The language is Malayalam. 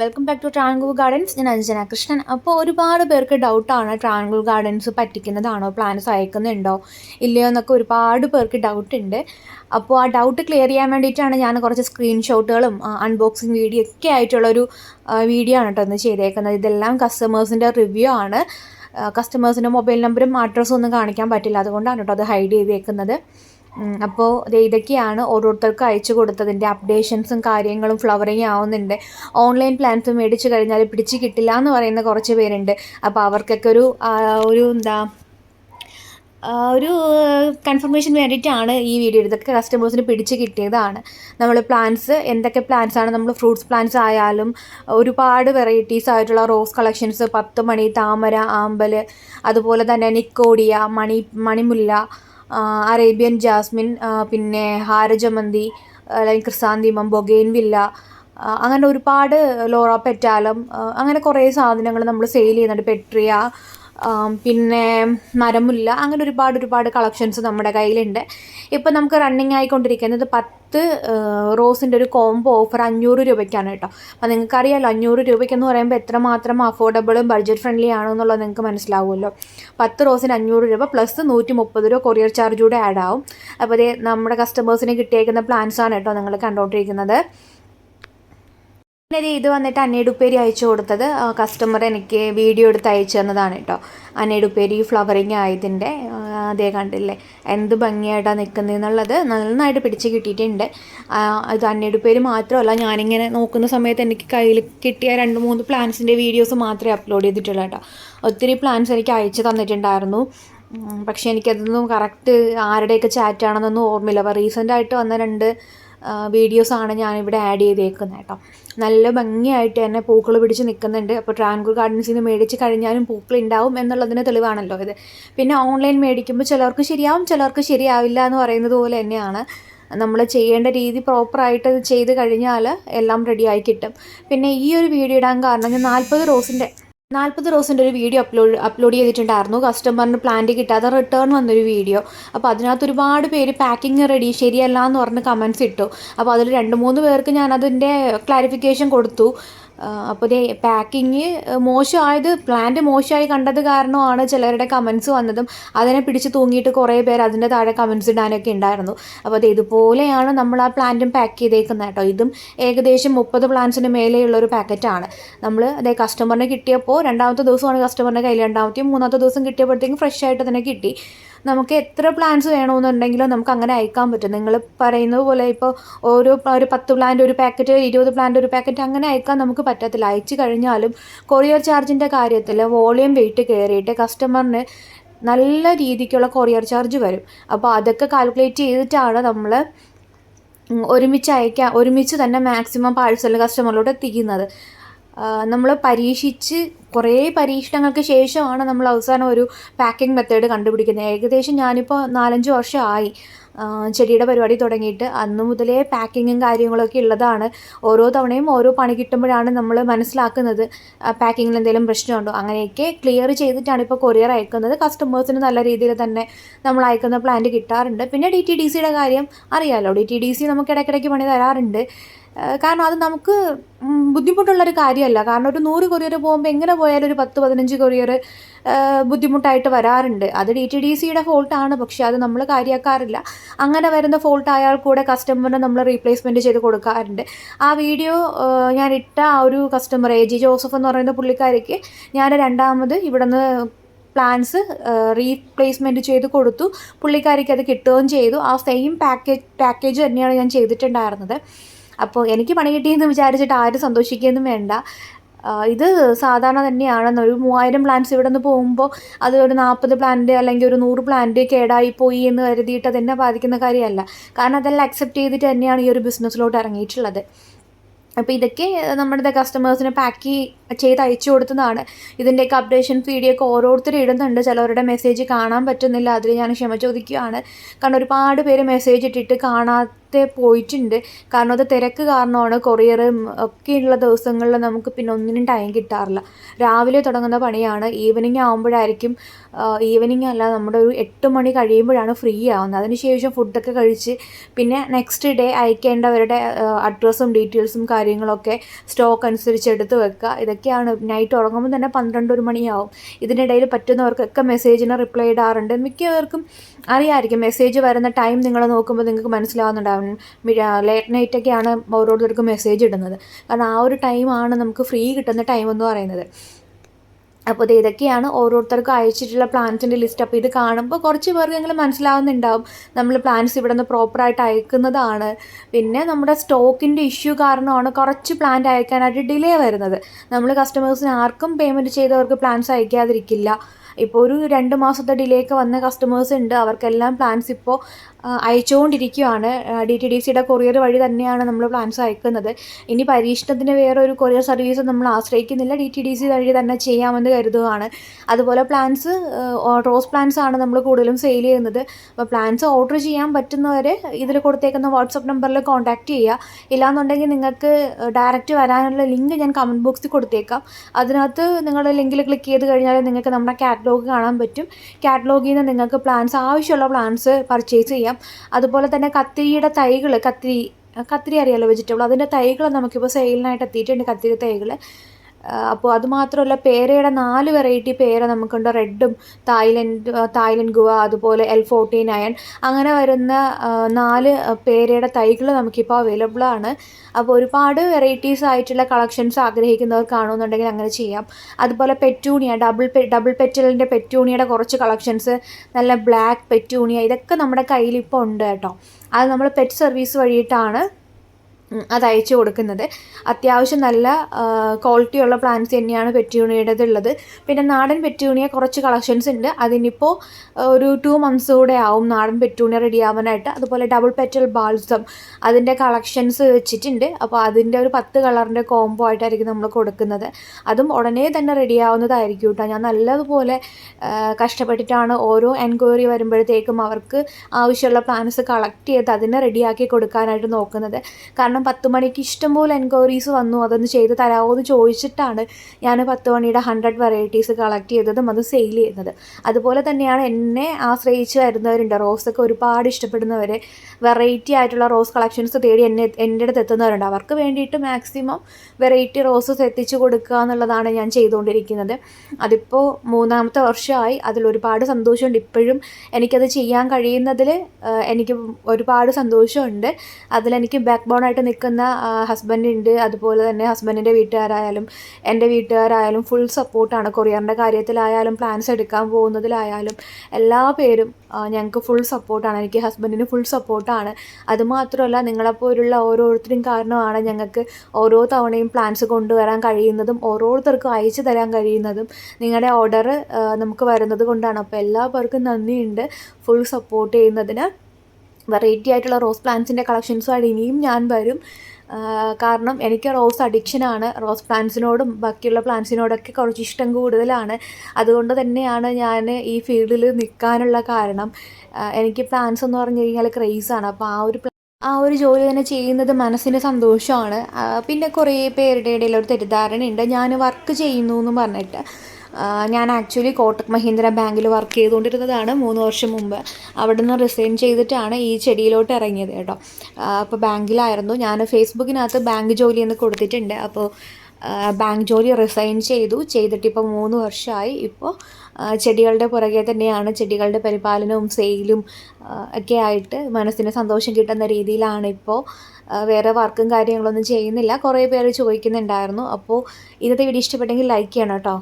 Welcome back to Tranquil Gardens ഞാൻ അഞ്ജന കൃഷ്ണൻ. അപ്പോൾ ഒരുപാട് പേർക്ക് ഡൗട്ടാണ് ട്രാങ്കൂൾ ഗാർഡൻസ് പറ്റിക്കുന്നതാണോ? പ്ലാൻസ് അയക്കുന്നുണ്ടോ? ഇല്ലയോ എന്നൊക്കെ ഒരുപാട് പേർക്ക് ഡൗട്ട് ഉണ്ട്. അപ്പോൾ ആ ഡൗട്ട് ക്ലിയർ ചെയ്യാൻ വേണ്ടിയിട്ടാണ് ഞാൻ കുറച്ച് സ്ക്രീൻഷോട്ടുകളും അൺബോക്സിങ് വീഡിയോ ഒക്കെ ആയിട്ടുള്ളൊരു വീഡിയോ ആണ് കേട്ടോ ഇന്ന് ചെയ്തേക്കുന്നത്. ഇതെല്ലാം കസ്റ്റമേഴ്സിന്റെ റിവ്യൂ ആണ്. കസ്റ്റമേഴ്സിന്റെ മൊബൈൽ നമ്പറും അഡ്രസ്സും ഒന്നും കാണിക്കാൻ പറ്റില്ല. അതുകൊണ്ടാണ് കേട്ടോ അത് ഹൈഡ് ചെയ്തേക്കുന്നത്. അപ്പോൾ ഇതൊക്കെയാണ് ഓരോരുത്തർക്ക് അയച്ചു കൊടുത്തതിന്റെ അപ്ഡേഷൻസും കാര്യങ്ങളും ഫ്ലവറിങ് ആവുന്നുണ്ട്. ഓൺലൈൻ പ്ലാൻസ് മേടിച്ച് കഴിഞ്ഞാൽ പിടിച്ച് കിട്ടില്ല എന്ന് പറയുന്ന കുറച്ച് പേരുണ്ട്. അപ്പോൾ അവർക്കൊക്കെ ഒരു ഒരു എന്താ ഒരു കൺഫർമേഷൻ വേണ്ടിയിട്ടാണ് ഈ വീഡിയോ ഇതൊക്കെ കസ്റ്റമേഴ്സിന് പിടിച്ച് കിട്ടിയതാണ്. നമ്മൾ പ്ലാന്റ്സ് എന്തൊക്കെ പ്ലാന്റ്സ് ആണ് നമ്മൾ ഫ്രൂട്ട്സ് പ്ലാന്റ്സ് ആയാലും ഒരുപാട് വെറൈറ്റീസ് ആയിട്ടുള്ള റോസ് കളക്ഷൻസ് പത്ത് മണി താമര ആമ്പൽ അതുപോലെ തന്നെ നിക്കോഡിയ മണി മണിമുല്ല അറേബ്യൻ ജാസ്മിൻ പിന്നെ ഹാരജമന്തി അല്ലെങ്കിൽ ക്രിസാന്തിമം ബൊഗെയിൻ വില്ല അങ്ങനെ ഒരുപാട് ലോറ പെറ്റാലം അങ്ങനെ കുറേ സാധനങ്ങൾ നമ്മൾ സെയിൽ ചെയ്യുന്നുണ്ട്. പെട്രിയ പിന്നെ മരമുല്ല അങ്ങനെ ഒരുപാട് ഒരുപാട് കളക്ഷൻസ് നമ്മുടെ കയ്യിലുണ്ട്. ഇപ്പം നമുക്ക് റണ്ണിങ് ആയിക്കൊണ്ടിരിക്കുന്നത് പത്ത് റോസിന്റെ ഒരു കോംബോ ഓഫർ അഞ്ഞൂറ് രൂപയ്ക്കാണ് കേട്ടോ. അപ്പോൾ നിങ്ങൾക്കറിയാമല്ലോ അഞ്ഞൂറ് രൂപയ്ക്കെന്ന് പറയുമ്പോൾ എത്രമാത്രം അഫോർഡബിളും ബഡ്ജറ്റ് ഫ്രണ്ട്ലി ആണെന്നുള്ളത് നിങ്ങൾക്ക് മനസ്സിലാവുമല്ലോ. പത്ത് റോസിന് അഞ്ഞൂറ് രൂപ പ്ലസ് നൂറ്റി മുപ്പത് രൂപ കൊറിയർ ചാർജ് കൂടെ ആഡ് ആവും. അപ്പോൾ നമ്മുടെ കസ്റ്റമേഴ്സിന് കിട്ടിയേക്കുന്ന പ്ലാൻസാണ് കേട്ടോ നിങ്ങൾ കണ്ടുകൊണ്ടിരിക്കുന്നത് പിന്നെ ഇത് വന്നിട്ട് അന്നേടുപ്പേരി അയച്ചു കൊടുത്തത് കസ്റ്റമർ എനിക്ക് വീഡിയോ എടുത്ത് അയച്ചു തന്നതാണ് കേട്ടോ അന്നേടുപ്പേരി ഫ്ലവറിങ് ആയതിന്റെ അതേ കണ്ടില്ലേ? എന്ത് ഭംഗിയായിട്ടാണ് നിൽക്കുന്നതെന്നുള്ളത് നന്നായിട്ട് പിടിച്ച് കിട്ടിയിട്ടുണ്ട്. ഇത് അന്നേടുപ്പേരി മാത്രമല്ല ഞാനിങ്ങനെ നോക്കുന്ന സമയത്ത് എനിക്ക് കയ്യിൽ കിട്ടിയ രണ്ട് മൂന്ന് പ്ലാൻസിന്റെ വീഡിയോസ് മാത്രമേ അപ്ലോഡ് ചെയ്തിട്ടുള്ളൂ കേട്ടോ ഒത്തിരി പ്ലാൻസ് എനിക്ക് അയച്ചു തന്നിട്ടുണ്ടായിരുന്നു. പക്ഷേ എനിക്കതൊന്നും കറക്റ്റ് ആരുടെയൊക്കെ ചാറ്റാണെന്നൊന്നും ഓർമ്മയില്ല. അപ്പോൾ റീസെന്റായിട്ട് വന്ന രണ്ട് വീഡിയോസാണ് ഞാനിവിടെ ആഡ് ചെയ്തേക്കുന്നത് കേട്ടോ. നല്ല ഭംഗിയായിട്ട് തന്നെ പൂക്കൾ പിടിച്ച് നിൽക്കുന്നുണ്ട് അപ്പോൾ ട്രാൻകൂർ ഗാർഡൻസിൽ നിന്ന് മേടിച്ച് കഴിഞ്ഞാലും പൂക്കൾ ഉണ്ടാവും എന്നുള്ളതിന് തെളിവാണല്ലോ ഇത്. പിന്നെ ഓൺലൈൻ മേടിക്കുമ്പോൾ ചിലർക്ക് ശരിയാവും ചിലർക്ക് ശരിയാവില്ല എന്ന് പറയുന്നത് പോലെ തന്നെയാണ്. നമ്മൾ ചെയ്യേണ്ട രീതി പ്രോപ്പറായിട്ട് ചെയ്ത് കഴിഞ്ഞാൽ എല്ലാം റെഡിയായി കിട്ടും. പിന്നെ ഈ ഒരു വീഡിയോ ഇടാൻ കാരണം നാൽപ്പത് റോസിന്റെ നാൽപ്പത് റോസിന്റെ ഒരു വീഡിയോ അപ്ലോഡ് അപ്ലോഡ് ചെയ്തിട്ടുണ്ടായിരുന്നു. കസ്റ്റമറിന് പ്ലാന്റ് കിട്ടാതെ റിട്ടേൺ വന്നൊരു വീഡിയോ. അപ്പോൾ അതിനകത്ത് ഒരുപാട് പേര് പാക്കിങ് റെഡി ശരിയല്ല എന്ന് പറഞ്ഞ് കമൻസ് ഇട്ടു. അപ്പോൾ അതിൽ രണ്ട് മൂന്ന് പേർക്ക് ഞാൻ അതിന്റെ ക്ലാരിഫിക്കേഷൻ കൊടുത്തു. അപ്പോൾ ഇതേ പാക്കിങ് മോശമായത് പ്ലാന്റ് മോശമായി കണ്ടത് കാരണമാണ് ചിലരുടെ കമൻസ് വന്നതും. അതിനെ പിടിച്ച് തൂങ്ങിയിട്ട് കുറേ പേർ അതിന്റെ താഴെ കമൻസ് ഇടാനൊക്കെ ഉണ്ടായിരുന്നു. അപ്പോൾ അത് ഇതുപോലെയാണ് നമ്മൾ ആ പ്ലാന്റും പാക്ക് ചെയ്തേക്കുന്നത് കേട്ടോ. ഇതും ഏകദേശം മുപ്പത് പ്ലാന്റ്സിന് മേലെയുള്ള ഒരു പാക്കറ്റാണ് നമ്മൾ അതേ കസ്റ്റമറിന് കിട്ടിയപ്പോൾ രണ്ടാമത്തെ ദിവസമാണ് കസ്റ്റമറിന്റെ കയ്യിൽ രണ്ടാമത്തെയും മൂന്നാമത്തെ ദിവസം കിട്ടിയപ്പോഴത്തേക്കും ഫ്രഷ് ആയിട്ട് തന്നെ കിട്ടി. നമുക്ക് എത്ര പ്ലാൻസ് വേണമെന്നുണ്ടെങ്കിലും നമുക്ക് അങ്ങനെ അയക്കാൻ പറ്റും. നിങ്ങൾ പറയുന്നത് പോലെ ഇപ്പോൾ ഓരോ ഒരു പത്ത് പ്ലാന്റ് ഒരു പാക്കറ്റ് ഇരുപത് പ്ലാന്റ് ഒരു പാക്കറ്റ് അങ്ങനെ അയക്കാൻ നമുക്ക് പറ്റത്തില്ല. അയച്ചു കഴിഞ്ഞാലും കൊറിയർ ചാർജിന്റെ കാര്യത്തിൽ വോളിയം വെയിറ്റ് കയറിയിട്ട് കസ്റ്റമറിന് നല്ല രീതിക്കുള്ള കൊറിയർ ചാർജ് വരും. അപ്പോൾ അതൊക്കെ കാൽക്കുലേറ്റ് ചെയ്തിട്ടാണ് നമ്മൾ ഒരുമിച്ച് അയക്കാൻ ഒരുമിച്ച് തന്നെ മാക്സിമം പാഴ്സൽ കസ്റ്റമറിലോട്ട് എത്തിക്കുന്നത്. നമ്മൾ പരീക്ഷിച്ച് കുറേ പരീക്ഷണങ്ങൾക്ക് ശേഷമാണ് നമ്മൾ അവസാനം ഒരു പാക്കിംഗ് മെത്തേഡ് കണ്ടുപിടിക്കുന്നത്. ഏകദേശം ഞാനിപ്പോൾ നാലഞ്ച് വർഷമായി ചെടിയുടെ പരിപാടി തുടങ്ങിയിട്ട്. അന്ന് മുതലേ പാക്കിങ്ങും കാര്യങ്ങളൊക്കെ ഉള്ളതാണ്. ഓരോ തവണയും ഓരോ പണി കിട്ടുമ്പോഴാണ് നമ്മൾ മനസ്സിലാക്കുന്നത് പാക്കിങ്ങിൽ എന്തെങ്കിലും പ്രശ്നമുണ്ടോ. അങ്ങനെയൊക്കെ ക്ലിയർ ചെയ്തിട്ടാണ് ഇപ്പോൾ കൊറിയർ അയക്കുന്നത്. കസ്റ്റമേഴ്സിന് നല്ല രീതിയിൽ തന്നെ നമ്മൾ അയക്കുന്ന പ്ലാന്റ് കിട്ടാറുണ്ട്. പിന്നെ ഡി ടി ഡി സിയുടെ കാര്യം അറിയാമല്ലോ ഡി ടി ഡി സി നമുക്ക് ഇടയ്ക്കിടയ്ക്ക് പണി തരാറുണ്ട്. കാരണം അത് നമുക്ക് ബുദ്ധിമുട്ടുള്ളൊരു കാര്യമല്ല. കാരണം ഒരു നൂറ് കൊറിയർ പോകുമ്പോൾ എങ്ങനെ പോയാലും ഒരു പത്ത് പതിനഞ്ച് കൊറിയർ ബുദ്ധിമുട്ടായിട്ട് വരാറുണ്ട്. അത് ഡി ടി ഡി സിയുടെ ഫോൾട്ടാണ്. പക്ഷേ അത് നമ്മൾ കാര്യമാക്കാറില്ല അങ്ങനെ വരുന്ന ഫോൾട്ട് ആയാൽ കൂടെ കസ്റ്റമറിന് നമ്മൾ റീപ്ലേസ്മെന്റ് ചെയ്ത് കൊടുക്കാറുണ്ട്. ആ വീഡിയോ ഞാൻ ഇട്ട ആ ഒരു കസ്റ്റമർ എ ജി ജോസഫ് എന്ന് പറയുന്ന പുള്ളിക്കാരിക്ക് ഞാൻ രണ്ടാമത് ഇവിടെ നിന്ന് പ്ലാൻസ് റീപ്ലേസ്മെന്റ് ചെയ്ത് കൊടുത്തു. പുള്ളിക്കാരിക്ക് അത് കിട്ടുകയും ചെയ്തു. ആ സെയിം പാക്കേജ് പാക്കേജ് തന്നെയാണ് ഞാൻ ചെയ്തിട്ടുണ്ടായിരുന്നത്. അപ്പോൾ എനിക്ക് പണി കിട്ടിയെന്ന് വിചാരിച്ചിട്ട് ആരും സന്തോഷിക്കുകയൊന്നും വേണ്ട. ഇത് സാധാരണ തന്നെയാണെന്ന് ഒരു മൂവായിരം പ്ലാന്റ്സ് ഇവിടെ നിന്ന് പോകുമ്പോൾ അത് ഒരു നാൽപ്പത് പ്ലാന്റ് അല്ലെങ്കിൽ ഒരു നൂറ് പ്ലാന്റ് കേടായി പോയി എന്ന് കരുതിയിട്ട് അതെന്നെ ബാധിക്കുന്ന കാര്യമല്ല. കാരണം അതെല്ലാം അക്സെപ്റ്റ് ചെയ്തിട്ട് തന്നെയാണ് ഈ ഒരു ബിസിനസ്സിലോട്ട് ഇറങ്ങിയിട്ടുള്ളത്. അപ്പോൾ ഇതൊക്കെ നമ്മുടെ കസ്റ്റമേഴ്സിനെ പാക്ക് ചെയ്ത് അയച്ചു കൊടുത്തതാണ്. ഇതിന്റെയൊക്കെ അപ്ഡേഷൻ വീഡിയോ ഒക്കെ ഓരോരുത്തരും ഇടുന്നുണ്ട്. ചിലവരുടെ മെസ്സേജ് കാണാൻ പറ്റുന്നില്ല. അതിൽ ഞാൻ ക്ഷമ ചോദിക്കുകയാണ്. കാരണം ഒരുപാട് പേര് മെസ്സേജ് ഇട്ടിട്ട് കാണാത്ത നേരത്തെ പോയിട്ടുണ്ട്. കാരണം അത് തിരക്ക് കാരണമാണ്. കൊറിയർ ഒക്കെയുള്ള ദിവസങ്ങളിൽ നമുക്ക് പിന്നെ ഒന്നിനും ടൈം കിട്ടാറില്ല. രാവിലെ തുടങ്ങുന്ന പണിയാണ്. ഈവനിങ് ആകുമ്പോഴായിരിക്കും ഈവനിങ് അല്ല നമ്മുടെ ഒരു എട്ട് മണി കഴിയുമ്പോഴാണ് ഫ്രീ ആവുന്നത്. അതിനുശേഷം ഫുഡൊക്കെ കഴിച്ച് പിന്നെ നെക്സ്റ്റ് ഡേ അയക്കേണ്ടവരുടെ അഡ്രസ്സും ഡീറ്റെയിൽസും കാര്യങ്ങളൊക്കെ സ്റ്റോക്ക് അനുസരിച്ച് എടുത്ത് വെക്കുക. ഇതൊക്കെയാണ്. നൈറ്റ് ഉറങ്ങുമ്പോൾ തന്നെ പന്ത്രണ്ട് ഒരു മണിയാവും. ഇതിനിടയിൽ പറ്റുന്നവർക്കൊക്കെ മെസ്സേജിന് റിപ്ലൈ ഇടാറുണ്ട്. മിക്കവർക്കും അറിയാമായിരിക്കും മെസ്സേജ് വരുന്ന ടൈം നിങ്ങൾ നോക്കുമ്പോൾ നിങ്ങൾക്ക് മനസ്സിലാവുന്നുണ്ടാവും. ലേറ്റ് നൈറ്റ് നൈറ്റൊക്കെയാണ് ഓരോരുത്തർക്കും മെസ്സേജ് ഇടുന്നത്. കാരണം ആ ഒരു ടൈമാണ് നമുക്ക് ഫ്രീ കിട്ടുന്ന ടൈം എന്ന് പറയുന്നത്. അപ്പോൾ ഇത് ഇതൊക്കെയാണ് ഓരോരുത്തർക്കും അയച്ചിട്ടുള്ള പ്ലാൻസിന്റെ ലിസ്റ്റ് അപ്പോൾ ഇത് കാണുമ്പോൾ കുറച്ച് പേർക്കെങ്കിലും മനസ്സിലാവുന്നുണ്ടാവും. നമ്മൾ പ്ലാൻസ് ഇവിടെ നിന്ന് പ്രോപ്പറായിട്ട് അയക്കുന്നതാണ്. പിന്നെ നമ്മുടെ സ്റ്റോക്കിന്റെ ഇഷ്യൂ കാരണമാണ് കുറച്ച് പ്ലാന്റ് അയക്കാനായിട്ട് ഡിലേ വരുന്നത്. നമ്മൾ കസ്റ്റമേഴ്സിന് ആർക്കും പേയ്മെന്റ് ചെയ്തവർക്ക് പ്ലാൻസ് അയക്കാതിരിക്കില്ല. ഇപ്പോൾ ഒരു രണ്ട് മാസത്തെ ഡിലേ ഒക്കെ വന്ന കസ്റ്റമേഴ്സ് ഉണ്ട്. അവർക്കെല്ലാം പ്ലാൻസ് ഇപ്പോൾ അയച്ചുകൊണ്ടിരിക്കുകയാണ്. ഡി ടി ഡി സിയുടെ കൊറിയർ വഴി തന്നെയാണ് നമ്മൾ പ്ലാൻസ് അയക്കുന്നത്. ഇനി പരീക്ഷണത്തിന് വേറെ ഒരു കൊറിയർ സർവീസ് നമ്മൾ ആശ്രയിക്കുന്നില്ല. ഡി ടി ഡി സി വഴി തന്നെ ചെയ്യാമെന്ന് കരുതുകയാണ്. അതുപോലെ പ്ലാൻസ് റോസ് പ്ലാൻസ് ആണ് നമ്മൾ കൂടുതലും സെയിൽ ചെയ്യുന്നത്. അപ്പോൾ പ്ലാൻസ് ഓർഡർ ചെയ്യാൻ പറ്റുന്നവരെ ഇതിൽ കൊടുത്തേക്കുന്ന വാട്സപ്പ് നമ്പറിൽ കോൺടാക്റ്റ് ചെയ്യുക. ഇല്ലാന്നുണ്ടെങ്കിൽ നിങ്ങൾക്ക് ഡയറക്റ്റ് വരാനുള്ള ലിങ്ക് ഞാൻ കമന്റ് ബോക്സിൽ കൊടുത്തേക്കാം. അതിനകത്ത് നിങ്ങൾ ലിങ്കിൽ ക്ലിക്ക് ചെയ്ത് കഴിഞ്ഞാൽ നിങ്ങൾക്ക് നമ്മുടെ കാറ്റലോഗ് കാണാൻ പറ്റും. കാറ്റലോഗിൽ നിന്ന് നിങ്ങൾക്ക് പ്ലാൻസ് ആവശ്യമുള്ള പ്ലാൻസ് പർച്ചേസ് ചെയ്യാം. അതുപോലെ തന്നെ കത്തിരിയുടെ തൈകൾ കത്തിരി കത്തിരി അറിയാലോ വെജിറ്റബിൾ അതിന്റെ തൈകൾ നമുക്കിപ്പോൾ സെയിലിനായിട്ട് എത്തിയിട്ടുണ്ട് കത്തിരി തൈകൾ അപ്പോൾ അതുമാത്രമല്ല പേരയുടെ നാല് വെറൈറ്റി പേര നമുക്കുണ്ട്. റെഡും തായ്ലൻഡ് തായ്ലൻഡ് ഗുവ അതുപോലെ എൽ ഫോർട്ടി നയൻ അങ്ങനെ വരുന്ന നാല് പേരയുടെ തൈകൾ നമുക്കിപ്പോൾ അവൈലബിൾ ആണ്. അപ്പോൾ ഒരുപാട് വെറൈറ്റീസ് ആയിട്ടുള്ള കളക്ഷൻസ് ആഗ്രഹിക്കുന്നവർ കാണുമെന്നുണ്ടെങ്കിൽ അങ്ങനെ ചെയ്യാം. അതുപോലെ പെറ്റൂണിയ ഡബിൾ പെ ഡബിൾ പെറ്റലിന്റെ പെറ്റൂണിയുടെ കുറച്ച് കളക്ഷൻസ് നല്ല ബ്ലാക്ക് പെറ്റൂണിയ ഇതൊക്കെ നമ്മുടെ കയ്യിൽ ഇപ്പോൾ ഉണ്ട് കേട്ടോ. അത് നമ്മൾ പെറ്റ് സർവീസ് വഴിയിട്ടാണ് അത് അയച്ചു കൊടുക്കുന്നത്. അത്യാവശ്യം നല്ല ക്വാളിറ്റിയുള്ള പ്ലാന്റ്സ് തന്നെയാണ് പെറ്റ്യൂണിയുടേത് ഉള്ളത് പിന്നെ നാടൻ പെറ്റ്യൂണിയ കുറച്ച് കളക്ഷൻസ് ഉണ്ട്. അതിനിപ്പോൾ ഒരു ടു മന്ത്സ് കൂടെ ആവും നാടൻ പെറ്റ്യൂണിയ റെഡി ആവാനായിട്ട്. അതുപോലെ ഡബിൾ പെറ്റൽ ബാൾസം അതിന്റെ കളക്ഷൻസ് വെച്ചിട്ടുണ്ട്. അപ്പോൾ അതിന്റെ ഒരു പത്ത് കളറിന്റെ കോംബോ ആയിട്ടായിരിക്കും നമ്മൾ കൊടുക്കുന്നത്. അതും ഉടനെ തന്നെ റെഡി ആവുന്നതായിരിക്കും കേട്ടോ. ഞാൻ നല്ലതുപോലെ കഷ്ടപ്പെട്ടിട്ടാണ് ഓരോ എൻക്വയറി വരുമ്പോഴത്തേക്കും അവർക്ക് ആവശ്യമുള്ള പ്ലാൻസ് കളക്ട് ചെയ്ത് അതിനെ റെഡിയാക്കി കൊടുക്കാനായിട്ട് നോക്കുന്നത്. കാരണം പത്ത് മണിക്ക് ഇഷ്ടംപോലെ എൻക്വയറീസ് വന്നു. അതൊന്ന് ചെയ്ത് തരാമോ എന്ന് ചോദിച്ചിട്ടാണ് ഞാൻ പത്ത് മണിയുടെ ഹൺഡ്രഡ് വെറൈറ്റീസ് കളക്ട് ചെയ്തതും അത് സെയിൽ ചെയ്യുന്നത്. അതുപോലെ തന്നെയാണ് എന്നെ ആശ്രയിച്ച് വരുന്നവരുണ്ട്. റോസൊക്കെ ഒരുപാട് ഇഷ്ടപ്പെടുന്നവർ വെറൈറ്റി ആയിട്ടുള്ള റോസ് കളക്ഷൻസ് തേടി എന്നെ എന്റെ അടുത്ത് എത്തുന്നവരുണ്ട്. അവർക്ക് വേണ്ടിയിട്ട് മാക്സിമം വെറൈറ്റി റോസസ് എത്തിച്ചു കൊടുക്കുക എന്നുള്ളതാണ് ഞാൻ ചെയ്തുകൊണ്ടിരിക്കുന്നത്. അതിപ്പോൾ മൂന്നാമത്തെ വർഷമായി. അതിലൊരുപാട് സന്തോഷമുണ്ട്. ഇപ്പോഴും എനിക്കത് ചെയ്യാൻ കഴിയുന്നതിൽ എനിക്ക് ഒരുപാട് സന്തോഷമുണ്ട്. അതിലെനിക്ക് ബാക്ക് ബോണായിട്ട് നിൽക്കുന്ന ഹസ്ബൻഡ് ഉണ്ട്. അതുപോലെ തന്നെ ഹസ്ബൻഡിന്റെ വീട്ടുകാരായാലും എന്റെ വീട്ടുകാരായാലും ഫുൾ സപ്പോർട്ടാണ് കൊറിയറിന്റെ കാര്യത്തിലായാലും പ്ലാൻസ് എടുക്കാൻ പോകുന്നതിലായാലും എല്ലാ പേരും ഞങ്ങൾക്ക് ഫുൾ സപ്പോർട്ടാണ് എനിക്ക് ഹസ്ബൻഡിന് ഫുൾ സപ്പോർട്ടാണ് അതുമാത്രമല്ല നിങ്ങളെപ്പോലുള്ള ഓരോരുത്തരും കാരണമാണ് ഞങ്ങൾക്ക് ഓരോ തവണയും പ്ലാൻസ് കൊണ്ടുവരാൻ കഴിയുന്നതും ഓരോരുത്തർക്കും അയച്ചു തരാൻ കഴിയുന്നതും നിങ്ങളുടെ ഓർഡർ നമുക്ക് വരുന്നത് കൊണ്ടാണ്. അപ്പോൾ എല്ലാ പേർക്കും നന്ദിയുണ്ട്. ഫുൾ സപ്പോർട്ട് ചെയ്യുന്നതിന്. വെറൈറ്റി ആയിട്ടുള്ള റോസ് പ്ലാന്റ്സിന്റെ കളക്ഷൻസുമായിട്ട് ഇനിയും ഞാൻ വരും. കാരണം എനിക്ക് റോസ് അഡിക്ഷനാണ് റോസ് പ്ലാന്റ്സിനോടും ബാക്കിയുള്ള പ്ലാന്റ്സിനോടൊക്കെ കുറച്ച് ഇഷ്ടം കൂടുതലാണ്. അതുകൊണ്ട് തന്നെയാണ് ഞാൻ ഈ ഫീൽഡിൽ നിൽക്കാനുള്ള കാരണം. എനിക്ക് പ്ലാന്റ്സ് എന്ന് പറഞ്ഞു കഴിഞ്ഞാൽ ക്രേസാണ് അപ്പോൾ ആ ഒരു ആ ഒരു ജോലി തന്നെ ചെയ്യുന്നത് മനസ്സിന് സന്തോഷമാണ്. പിന്നെ കുറേ പേരുടെ ഇടയിൽ ഒരു തെറ്റിദ്ധാരണയുണ്ട്. ഞാൻ വർക്ക് ചെയ്യുന്നു എന്ന് പറഞ്ഞിട്ട്. ഞാൻ ആക്ച്വലി കോട്ടക് മഹീന്ദ്ര ബാങ്കിൽ വർക്ക് ചെയ്തുകൊണ്ടിരുന്നതാണ് മൂന്ന് വർഷം മുമ്പ്. അവിടെ നിന്ന് റിസൈൻ ചെയ്തിട്ടാണ് ഈ ചെടിയിലോട്ട് ഇറങ്ങിയത് കേട്ടോ. അപ്പോൾ ബാങ്കിലായിരുന്നു. ഞാൻ ഫേസ്ബുക്കിനകത്ത് ബാങ്ക് ജോലി എന്ന് കൊടുത്തിട്ടുണ്ട്. അപ്പോൾ ബാങ്ക് ജോലി റിസൈൻ ചെയ്തു. ചെയ്തിട്ട് ഇപ്പോൾ മൂന്ന് വർഷമായി ഇപ്പോൾ ചെടികളുടെ പുറകെ തന്നെയാണ്. ചെടികളുടെ പരിപാലനവും സെയിലും ഒക്കെ ആയിട്ട് മനസ്സിന് സന്തോഷം കിട്ടുന്ന രീതിയിലാണ് ഇപ്പോൾ വേറെ വർക്കും കാര്യങ്ങളൊന്നും ചെയ്യുന്നില്ല. കുറേ പേര് ചോദിക്കുന്നുണ്ടായിരുന്നു. അപ്പോൾ ഇന്നത്തെ വീഡിയോ ഇഷ്ടപ്പെട്ടെങ്കിൽ ലൈക്ക് ചെയ്യണം കേട്ടോ.